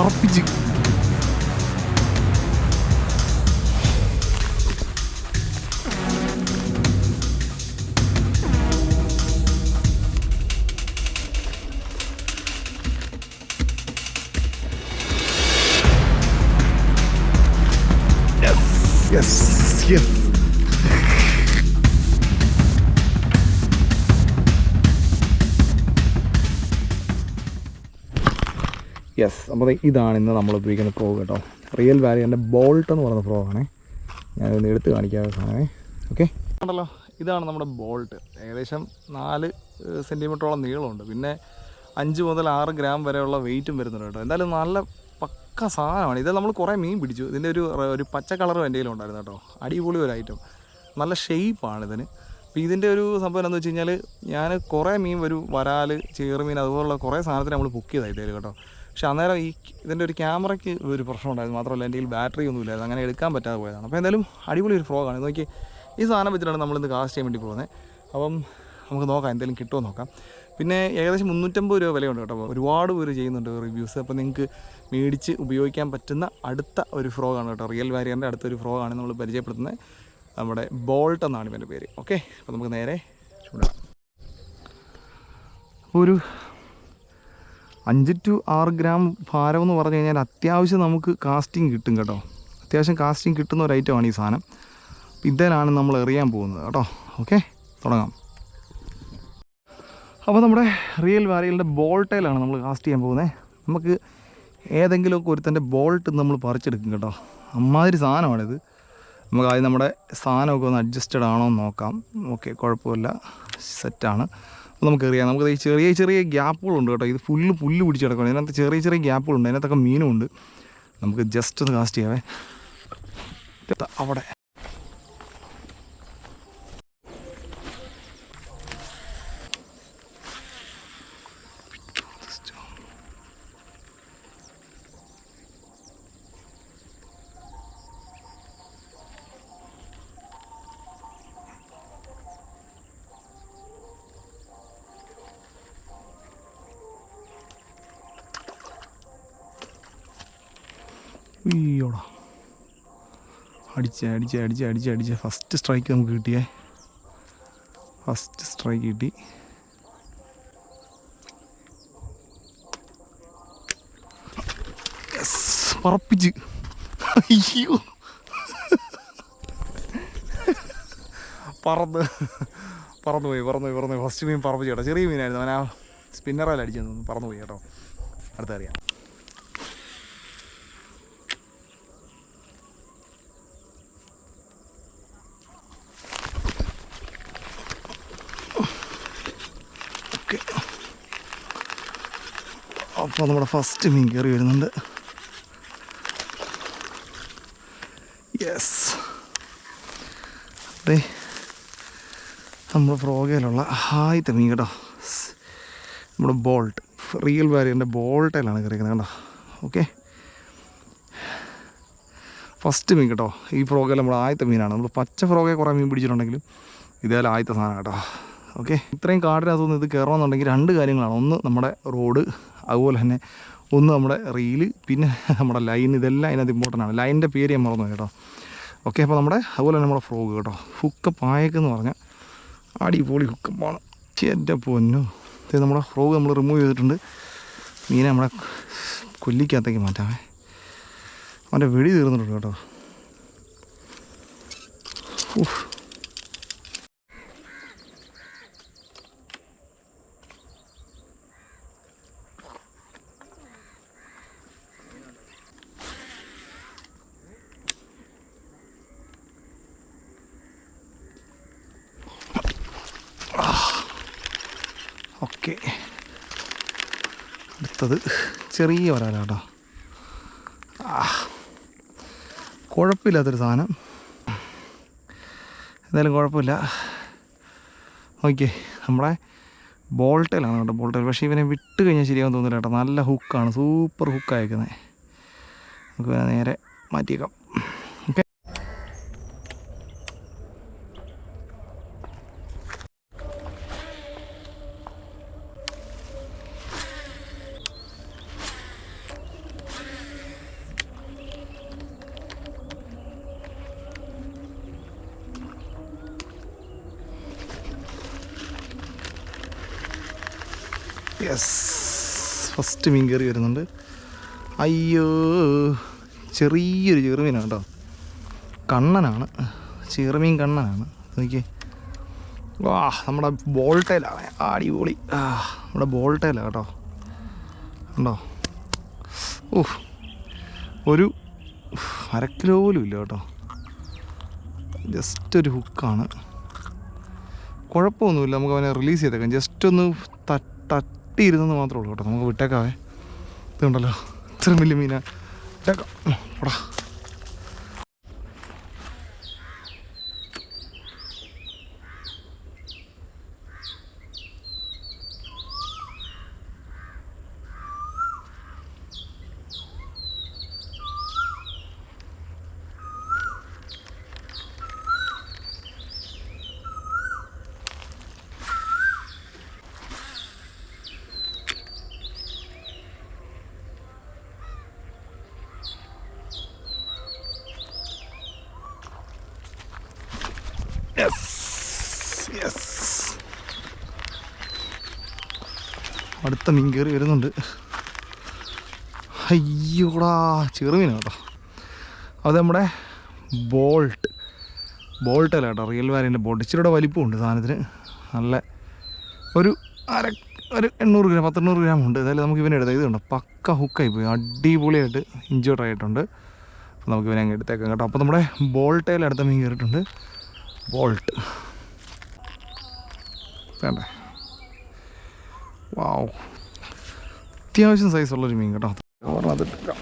പറപ്പിച്ച് yes yes yes അപ്പോൾ ഇതാണ് ഇന്ന് നമ്മൾ ഉപയോഗിക്കുന്ന പ്രോ കേട്ടോ. റിയൽ വാലിയന്റെ ബോൾട്ട് എന്ന് പറയുന്ന പ്രോ ആണേ. ഞാനൊന്ന് എടുത്ത് കാണിക്കാതെ സാധനമേ. ഓക്കെ ഉണ്ടല്ലോ. ഇതാണ് നമ്മുടെ ബോൾട്ട് ഏകദേശം നാല് സെന്റിമീറ്ററോളം നീളമുണ്ട്. പിന്നെ അഞ്ച് മുതൽ ആറ് ഗ്രാം വരെയുള്ള വെയിറ്റും വരുന്നുണ്ട് കേട്ടോ. എന്തായാലും നല്ല പക്ക സാധനമാണ്. ഇത് നമ്മൾ കുറേ മീൻ പിടിച്ചു. ഇതിന്റെ ഒരു ഒരു പച്ച കളറും എന്റെ ഉണ്ടായിരുന്നു കേട്ടോ. അടിപൊളി ഒരു ഐറ്റം നല്ല ഷെയ്പ്പാണ് ഇതിന്. അപ്പോൾ ഇതിന്റെ ഒരു സംഭവം എന്താണെന്ന് വെച്ച് കഴിഞ്ഞാൽ ഞാൻ കുറേ മീൻ വരും വരാൽ ചേറുമീൻ അതുപോലുള്ള കുറേ സാധനത്തിന് നമ്മൾ ബുക്ക് ചെയ്തായിട്ട് കേട്ടോ. പക്ഷെ അന്നേരം ഈ ഇതിന്റെ ഒരു ക്യാമറയ്ക്ക് ഒരു പ്രശ്നം ഉണ്ടായിരുന്നു മാത്രമല്ല എന്റെ കയ്യിൽ ബാറ്ററി ഒന്നും ഇല്ലായിരുന്നു. അങ്ങനെ എടുക്കാൻ പറ്റാതെ പോയതാണ്. അപ്പോൾ എന്തായാലും അടിപൊളി ഒരു ഫ്രോഗാണ് നോക്കി ഈ സാധനം വെച്ചിട്ടാണ് നമ്മളിന്ന് കാസ്റ്റ് ചെയ്യാൻ വേണ്ടി പോകുന്നത്. അപ്പം നമുക്ക് നോക്കാം എന്തെങ്കിലും കിട്ടുമോ നോക്കാം. പിന്നെ ഏകദേശം മുന്നൂറ്റമ്പത് രൂപ വിലയുണ്ട് കേട്ടോ. ഒരുപാട് പേര് ചെയ്യുന്നുണ്ട് റിവ്യൂസ് അപ്പോൾ നിങ്ങൾക്ക് മേടിച്ച് ഉപയോഗിക്കാൻ പറ്റുന്ന അടുത്ത ഒരു ഫ്രോഗാണ് കേട്ടോ. റിയൽ വാരിയറിന്റെ അടുത്തൊരു ഫ്രോഗാണ് നമ്മൾ പരിചയപ്പെടുത്തുന്നത്. നമ്മുടെ ബോൾട്ട് എന്നാണ് ഇവന്റെ പേര്. ഓക്കെ അപ്പോൾ നമുക്ക് നേരെ ചൂടാം. ഒരു അഞ്ച് ടു ആറ് ഗ്രാം ഭാരം എന്ന് പറഞ്ഞു കഴിഞ്ഞാൽ അത്യാവശ്യം നമുക്ക് കാസ്റ്റിംഗ് കിട്ടും കേട്ടോ. അത്യാവശ്യം കാസ്റ്റിംഗ് കിട്ടുന്ന ഒരു ഐറ്റമാണ് ഈ സാധനം. ഇതിലാണ് നമ്മൾ എറിയാൻ പോകുന്നത് കേട്ടോ. ഓക്കെ തുടങ്ങാം. അപ്പോൾ നമ്മുടെ റിയൽ വാരിയലിന്റെ ബോൾട്ടയിലാണ് നമ്മൾ കാസ്റ്റ് ചെയ്യാൻ പോകുന്നത് നമുക്ക് ഏതെങ്കിലുമൊക്കെ ഒരുത്തന്റെ ബോൾട്ട് നമ്മൾ പറിച്ചെടുക്കും കേട്ടോ. അമ്മാതിരി സാധനമാണിത്. നമുക്ക് ആദ്യം നമ്മുടെ സാധനമൊക്കെ ഒന്ന് അഡ്ജസ്റ്റഡ് ആണോ എന്ന് നോക്കാം. ഓക്കെ കുഴപ്പമില്ല. സെറ്റാണ് നമുക്ക് എറിയാം നമുക്ക് ഈ ചെറിയ ചെറിയ ഗ്യാപ്പുകളുണ്ട് കേട്ടോ. ഇത് ഫുള്ള് പുല്ല് പിടിച്ച് കിടക്കണം ഇതിനകത്ത് ചെറിയ ചെറിയ ഗ്യാപ്പുകളുണ്ട്. അതിനകത്തൊക്കെ മീനുമുണ്ട്. നമുക്ക് ജസ്റ്റ് ഒന്ന് കാസ്റ്റ് ചെയ്യാവേ. അവിടെ. അയ്യോടാ. അടിച്ച് അടിച്ച് അടിച്ച് അടിച്ച് അടിച്ച്. ഫസ്റ്റ് സ്ട്രൈക്ക് നമുക്ക് കിട്ടിയേ. ഫസ്റ്റ് സ്ട്രൈക്ക് കിട്ടി. പറപ്പിച്ച്. അയ്യോ. പറന്ന്. പറന്നു പോയി പറന്നു പോയി പറന്നു പോയി ഫസ്റ്റ് മീൻ പറപ്പിച്ച് കേട്ടോ. ചെറിയ മീനായിരുന്നു. അവൻ ആ സ്പിന്നറല്ല അടിച്ചു പറന്നു പോയി കേട്ടോ. അടുത്തറിയാം അപ്പോൾ നമ്മുടെ ഫസ്റ്റ് മീൻ കയറി വരുന്നുണ്ട്. യെസ് അതെ നമ്മുടെ ഫ്രോഗയിലുള്ള ആദ്യത്തെ മീൻ കേട്ടോ നമ്മുടെ ബോൾട്ട്. റിയൽ വാരിയന്റെ ബോൾട്ടയിലാണ് കയറിയിരിക്കുന്നത് കേട്ടോ ഓക്കെ ഫസ്റ്റ് മീൻ കേട്ടോ ഈ ഫ്രോഗയിൽ നമ്മൾ ആദ്യത്തെ മീനാണ്. നമ്മൾ പച്ച ഫ്രോഗയെ കുറേ മീൻ പിടിച്ചിട്ടുണ്ടെങ്കിലും ഇതേപോലെ ആദ്യത്തെ സാധനം കേട്ടോ ഓക്കെ ഇത്രയും കാടിനകത്തുനിന്ന് ഇത് കയറണമെന്നുണ്ടെങ്കിൽ രണ്ട് കാര്യങ്ങളാണ്. ഒന്ന് നമ്മുടെ റോഡ്. അതുപോലെ തന്നെ ഒന്ന് നമ്മുടെ റീൽ പിന്നെ നമ്മുടെ ലൈൻ ഇതെല്ലാം അതിനകത്ത് ഇമ്പോർട്ടന്റ് ആണ്. ലൈനിന്റെ പേര് ഞാൻ മറന്നു കേട്ടോ. ഓക്കെ അപ്പോൾ നമ്മുടെ അതുപോലെ തന്നെ നമ്മുടെ ഫ്രോഗ് കേട്ടോ. ഹുക്ക് പായക്ക് എന്ന് പറഞ്ഞാൽ അടിപൊളി ഹുക്കപ്പാണ് എന്റെ പൊന്നു. ഇത് നമ്മുടെ ഫ്രോഗ് നമ്മൾ റിമൂവ് ചെയ്തിട്ടുണ്ട്. മീനെ നമ്മുടെ കൊല്ലിക്കകത്തേക്ക് മാറ്റാമേ അവന്റെ വെടി തീർന്നിട്ടുണ്ട് കേട്ടോ. ഓക്കെ. അടുത്തത് ചെറിയ വരാലാട്ടോ ആ കുഴപ്പമില്ലാത്തൊരു സാധനം. എന്തായാലും കുഴപ്പമില്ല. ഓക്കെ നമ്മളെ ബോൾട്ടേലാണ് കേട്ടോ ബോൾട്ടേൽ പക്ഷേ ഇവനെ വിട്ട് കഴിഞ്ഞാൽ ശരിയാവും തോന്നില്ല കേട്ടോ. നല്ല ഹുക്കാണ് സൂപ്പർ ഹുക്കായിരിക്കുന്നത് നമുക്ക് നേരെ മാറ്റിയേക്കാം. യെസ് ഫസ്റ്റ് മീൻ കയറി വരുന്നുണ്ട്. അയ്യോ. ചെറിയൊരു ചെറുമീനാണ് കേട്ടോ. കണ്ണനാണ്. ചെറുമീൻ കണ്ണനാണ്. നോക്കിയേ വാ നമ്മുടെ ബോൾട്ടയിലാണ് അടിപൊളി. ആ നമ്മുടെ ബോൾട്ടയിലാണ് കേട്ടോ. ഉണ്ടോ ഓഹ് ഒരു അര കിലോ പോലും ഇല്ല കേട്ടോ. ജസ്റ്റ് ഒരു ഹുക്കാണ് കുഴപ്പമൊന്നുമില്ല. നമുക്ക് അവനെ റിലീസ് ചെയ്തേക്കാം. ജസ്റ്റ് ഒന്ന് ത- തട്ടിയിരുന്നെന്ന് മാത്രമേ ഉള്ളൂ കേട്ടോ. നമുക്ക് വിട്ടേക്കാവേ. ഇതുണ്ടല്ലോ. ഇത്ര വലിയ മീനാ. വിട്ടേക്കാം ഉം, പോടാ യെസ് യെസ് അടുത്ത മീൻ കയറി വരുന്നുണ്ട്. അയ്യോടാ ചെറുമീനാണ് കേട്ടോ. അത് നമ്മുടെ ബോൾട്ട്. ബോൾട്ട് അല്ല കേട്ടോ റിയൽ വാലിന്റെ ബോൾട്ട്. ഇച്ചിരിയുടെ വലിപ്പമുണ്ട് സാധനത്തിന്. നല്ല ഒരു അര ഒരു എണ്ണൂറ് ഗ്രാം പത്തെണ്ണൂറ് ഗ്രാം ഉണ്ട്. ഏതായാലും നമുക്ക് ഇവനെ എടുത്താൽ ഇത് കണ്ടോ പക്ക ഹുക്കായി പോയി. അടിപൊളിയായിട്ട് ഇഞ്ചോട്ട് ആയിട്ടുണ്ട്. അപ്പോൾ നമുക്ക് ഇവനെ അങ്ങ് എടുത്തേക്കാം കേട്ടോ. അപ്പോൾ നമ്മുടെ ബോൾട്ടയിൽ അടുത്ത മീൻ കയറിയിട്ടുണ്ട്. ബോൾട്ട്. വേണ്ടേ? വാവ് അത്യാവശ്യം സൈസുള്ളൊരു മീൻ കേട്ടോ. പറഞ്ഞതിട്ടില്ല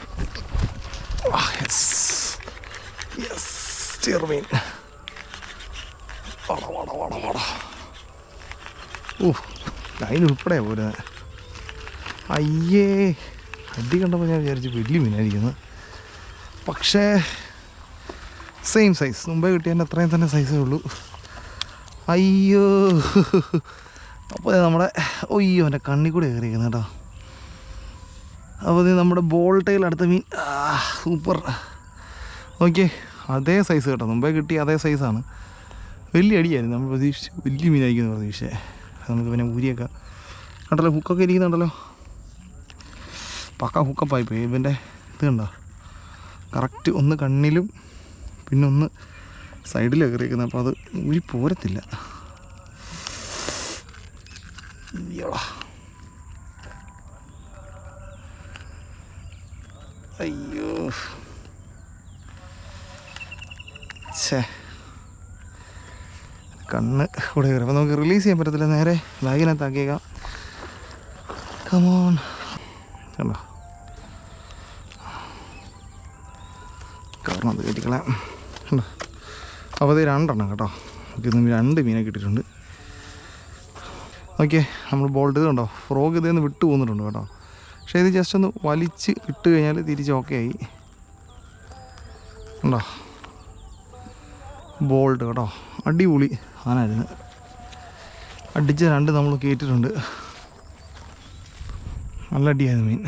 Yes. എടുക്കാം യെസ് യെസ് ചെറുമീൻ വട വട അയ്യേ അടി കണ്ടപ്പോൾ ഞാൻ വിചാരിച്ചു വലിയ മീനായിരിക്കുന്നു. പക്ഷേ സെയിം സൈസ് മുമ്പേ കിട്ടിയതിന്റെ അത്രയും തന്നെ സൈസേ ഉള്ളൂ. അയ്യോ. അപ്പോൾ നമ്മുടെ ഒയ്യോ എന്റെ കണ്ണി കൂടെ കയറിയിരിക്കുന്നു കേട്ടോ. അപ്പോൾ ഇത് നമ്മുടെ ബോൾട്ടയിൽ അടുത്ത മീൻ. സൂപ്പർ ഓക്കെ അതേ സൈസ് കേട്ടോ. മുമ്പേ കിട്ടിയ അതേ സൈസാണ് വലിയ അടിയായിരുന്നു. നമ്മൾ പ്രതീക്ഷിച്ച് വലിയ മീനായിരിക്കുന്നു പ്രതീക്ഷിച്ചേ നമുക്ക് പിന്നെ ഊരിയൊക്കെ കണ്ടല്ലോ ഹുക്കൊക്കെ ഇരിക്കുന്നുണ്ടല്ലോ പക്ക ഹുക്കപ്പായി പോയി ഇവന്റെ ഇത് കണ്ടോ? കറക്റ്റ് ഒന്ന് കണ്ണിലും പിന്നെ ഒന്ന് സൈഡിലൊക്കെ കയറിയിരിക്കുന്നത് അപ്പോൾ അത് ഊരി പോരത്തില്ല. അയ്യോ. ഛേ. കണ്ണ് കൂടെ കയറി. അപ്പോൾ നമുക്ക് റിലീസ് ചെയ്യാൻ പറ്റത്തില്ല. നേരെ ബാഗിനകത്താക്കിയേക്കാം. കമോൺ കണ്ടോ? കാരണം അത് കയറ്റിക്കളാം കണ്ടോ? അപ്പോൾ അത് രണ്ടെണ്ണം കേട്ടോ. നമുക്ക് ഇന്ന് രണ്ട് മീനെ കിട്ടിയിട്ടുണ്ട്. ഓക്കെ നമ്മൾ ബോൾട്ട് കണ്ടോ? ഫ്രോഗ് ഇതിൽ നിന്ന് വിട്ടു പോകുന്നിട്ടുണ്ട് കേട്ടോ. പക്ഷേ ഇത് ജസ്റ്റ് ഒന്ന് വലിച്ച് ഇട്ട് കഴിഞ്ഞാൽ തിരിച്ച് ഓക്കെ ആയി. ഉണ്ടോ ബോൾട്ട് കേട്ടോ. അടിപൊളി. സാധനമായിരുന്നു. അടിച്ച രണ്ട് നമ്മൾ കയറ്റിട്ടുണ്ട് നല്ല അടിയായിരുന്നു മീൻ.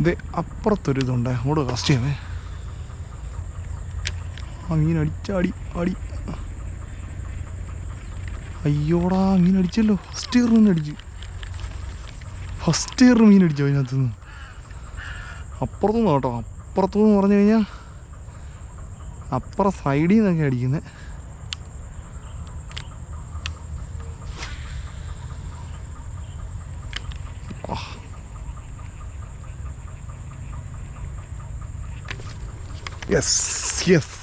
ഇത് അപ്പുറത്തൊരു ഇതുണ്ട്. അങ്ങോട്ട് കാസ്റ്റ് ചെയ്യാമേ ആ മീൻ അടിച്ച അടി അയ്യോടാ മീൻ അടിച്ചല്ലോ. ഫസ്റ്റ് നിന്ന് അടിച്ചു. ഫസ്റ്റ് ഇയർ മീൻ അടിച്ചു അതിനകത്ത് നിന്ന് അപ്പുറത്തുനിന്ന് കേട്ടോ. അപ്പുറത്തുനിന്ന് പറഞ്ഞു കഴിഞ്ഞാൽ അപ്പുറം സൈഡിൽ നിന്നൊക്കെ അടിക്കുന്നത് യെസ് യെസ്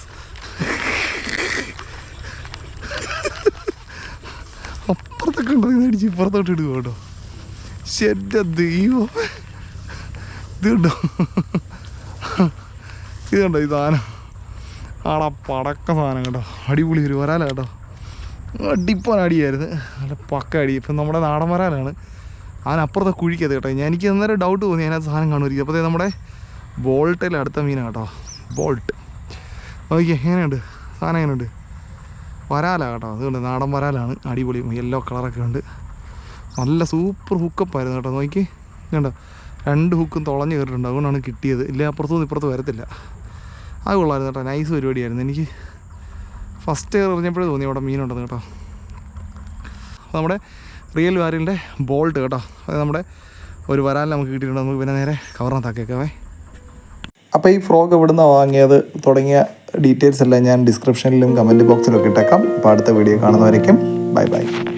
അപ്പുറത്തൊക്കെ ഉണ്ടോ ഇത് അടിച്ച് ഇപ്പുറത്തോട്ട് ഇടുക കേട്ടോ. ശരി ദൈവം. ഇത് കണ്ടോ? ഇത് കണ്ടോ ഈ സാധനം? ആടാ പടക്ക സാധനം കേട്ടോ. അടിപൊളി ഒരു വരാല കേട്ടോ. അടിപ്പാൻ അടിയായിരുന്നു. നല്ല പക്ക അടി. ഇപ്പം നമ്മുടെ നാടൻ വരാലാണ്. അതിനപ്പുറത്തെ കുഴിക്കത് കേട്ടോ. എനിക്ക് അന്നേരം ഡൗട്ട് തോന്നി അതിനകത്ത് സാധനം കാണുമായിരിക്കും. അപ്പോൾ നമ്മുടെ ബോൾട്ടിൽ അടുത്ത മീനാണ് കേട്ടോ. ബോൾട്ട് ഓക്കെ എങ്ങനെയുണ്ട്? സാധനം എങ്ങനെയുണ്ട്? വരാല കേട്ടോ. അതുകൊണ്ട് നാടൻ വരാലാണ്. അടിപൊളി. യെല്ലോ കളറൊക്കെ ഉണ്ട്. നല്ല സൂപ്പർ ഹുക്കപ്പായിരുന്നു കേട്ടോ. നോക്കി. കണ്ടോ? രണ്ട് ഹുക്കും തുളഞ്ഞ് കയറിയിട്ടുണ്ട്. അതുകൊണ്ടാണ് കിട്ടിയത്. ഇല്ല അപ്പുറത്തുനിന്ന് ഇപ്പുറത്ത് വരത്തില്ല. അത് കൊള്ളായിരുന്നു കേട്ടോ. നൈസ് പരിപാടിയായിരുന്നു. എനിക്ക് ഫസ്റ്റ് എറിഞ്ഞപ്പോഴേ തോന്നി അവിടെ മീനുണ്ടെന്ന് കേട്ടോ. നമ്മുടെ റിയൽ വാരിലിന്റെ ബോൾട്ട് കേട്ടോ. അത് നമ്മുടെ ഒരു വരാലിൽ നമുക്ക് കിട്ടിയിട്ടുണ്ട്. നമുക്ക് പിന്നെ നേരെ കവറിനകത്താക്കിയേക്കാവേ അപ്പോൾ ഈ ഫ്രോക്ക് എവിടുന്നാണ് വാങ്ങിയത് തുടങ്ങിയ ഡീറ്റെയിൽസ് എല്ലാം ഞാൻ ഡിസ്ക്രിപ്ഷനിലും കമന്റ് ബോക്സിലും ഒക്കെ ഇട്ടേക്കാം. അപ്പോൾ അടുത്ത വീഡിയോ കാണുന്നവരേക്കും ബൈ ബൈ.